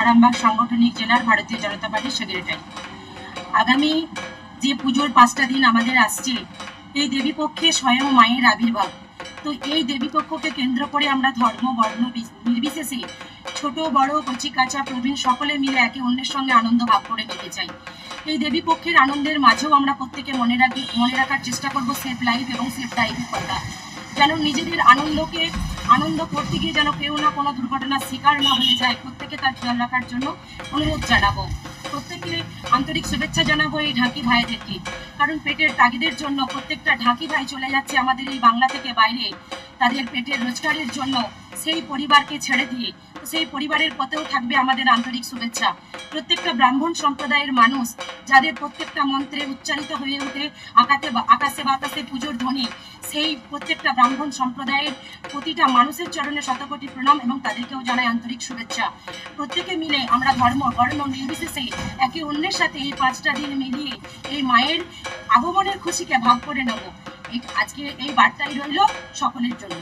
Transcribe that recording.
আরামবাগ সাংগঠনিক জেলার ভারতীয় জনতা পার্টির সেক্রেটারি। আগামী যে পুজোর পাঁচটা দিন আমাদের আসছে, এই দেবীপক্ষে স্বয়ং মায়ের আবির্ভাব। তো এই দেবীপক্ষকে কেন্দ্র করে আমরা ধর্ম, বর্ণ নির্বিশেষে ছোট, বড়, কচি, কাঁচা, প্রবীণ সকলে মিলে একে অন্যের সঙ্গে আনন্দ ভাগ করে নিতে চাই। এই দেবীপক্ষের আনন্দের মাঝেও আমরা প্রত্যেকে মনে রাখি মনে রাখার চেষ্টা করব সেফ লাইফ এবং সেফ ড্রাইভের কথা। যেন নিজেদের আনন্দকে আনন্দ করতে গিয়ে যেন কেউ না কোনো দুর্ঘটনার শিকার না হয়ে যায়, প্রত্যেকে তার খেয়াল রাখার জন্য অনুরোধ জানাব। প্রত্যেকে আন্তরিক শুভেচ্ছা জানাব এই ঢাকি ভাইদেরকে কারণ পেটের তাগিদের জন্য প্রত্যেকটা ঢাকি ভাই চলে যাচ্ছে আমাদের এই বাংলা থেকে বাইরে। তাদের পেটের রোজগারের জন্য সেই পরিবারকে ছেড়ে দিয়ে সেই পরিবারের পথেও থাকবে আমাদের আন্তরিক শুভেচ্ছা। প্রত্যেকটা ব্রাহ্মণ সম্প্রদায়ের মানুষ, যাদের প্রত্যেকটা মন্ত্রে উচ্চারিত হয়ে ওঠে, আকাশে আকাশে বাতাসে পুজোর ধ্বনি সেই প্রত্যেকটা ব্রাহ্মণ সম্প্রদায়ের প্রতিটা মানুষের চরণে শতকোটি প্রণাম এবং তাদেরকেও জানায় আন্তরিক শুভেচ্ছা। প্রত্যেকে মিলে আমরা ধর্ম, বর্ণ, নির্বিশেষে একে অন্যের সাথে এই পাঁচটা দিন মিলিয়ে এই মায়ের আগমনের খুশিকে ভাগ করে নেব। আজকে এই বার্তাই রইল সকলের জন্য।